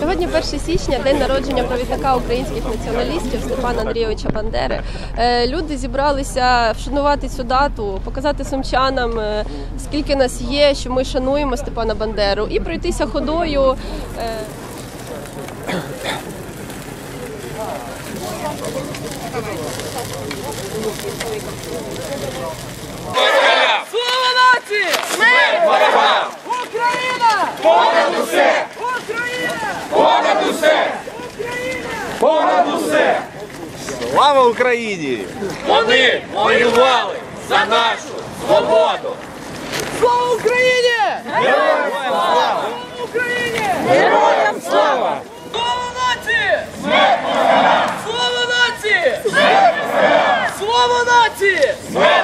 Сьогодні 1 січня, день народження провідника українських націоналістів Степана Андрійовича Бандери. Е, Люди зібралися вшанувати цю дату, показати сумчанам, е, скільки нас є, що ми шануємо Степана Бандеру, і пройтися ходою. Слава нації! Смерть ворогам! Україна! Понад усе! Україна! Понад усе! Україна! Понад усе! Слава Україні! Вони воювали за нашу свободу! Слава Україні! Героям слава! Слава Україні! Героям слава! Слава нації! Слава нації! Слава нації!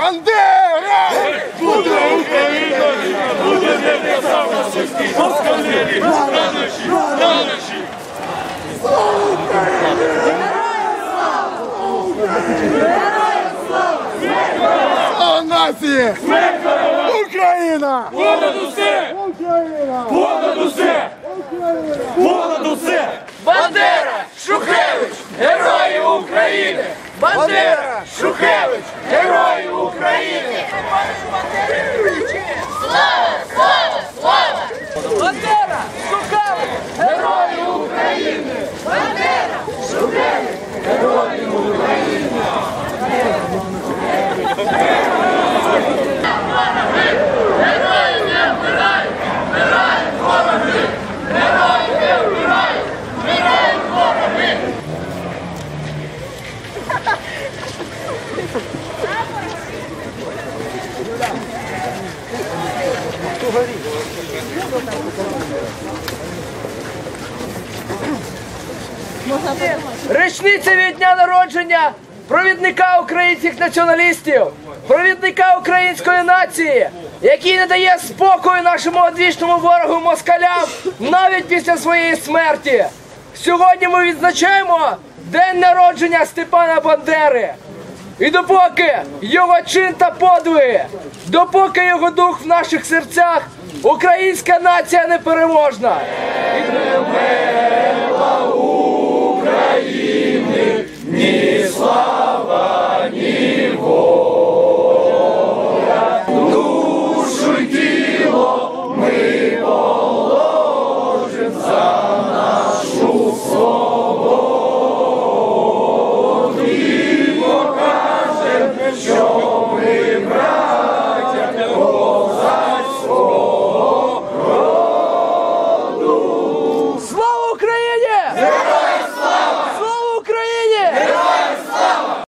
Бандера! Буде Україна! Буде не сам наші москалі! Ранощі! Ранощі! Слава нації! Україна! Понад усе! Україна! Понад усе! Понад усе! Бандера! Шухевич! Герої України! Бандера! Шухевич! Герої України! Слава! Слава! Слава! Бандера! Річниця від дня народження провідника українських націоналістів, провідника української нації, який не дає спокою нашому одвічному ворогу москалям навіть після своєї смерті. Сьогодні ми відзначаємо день народження Степана Бандери. І допоки його чин та подвиги, допоки його дух в наших серцях, українська нація непереможна.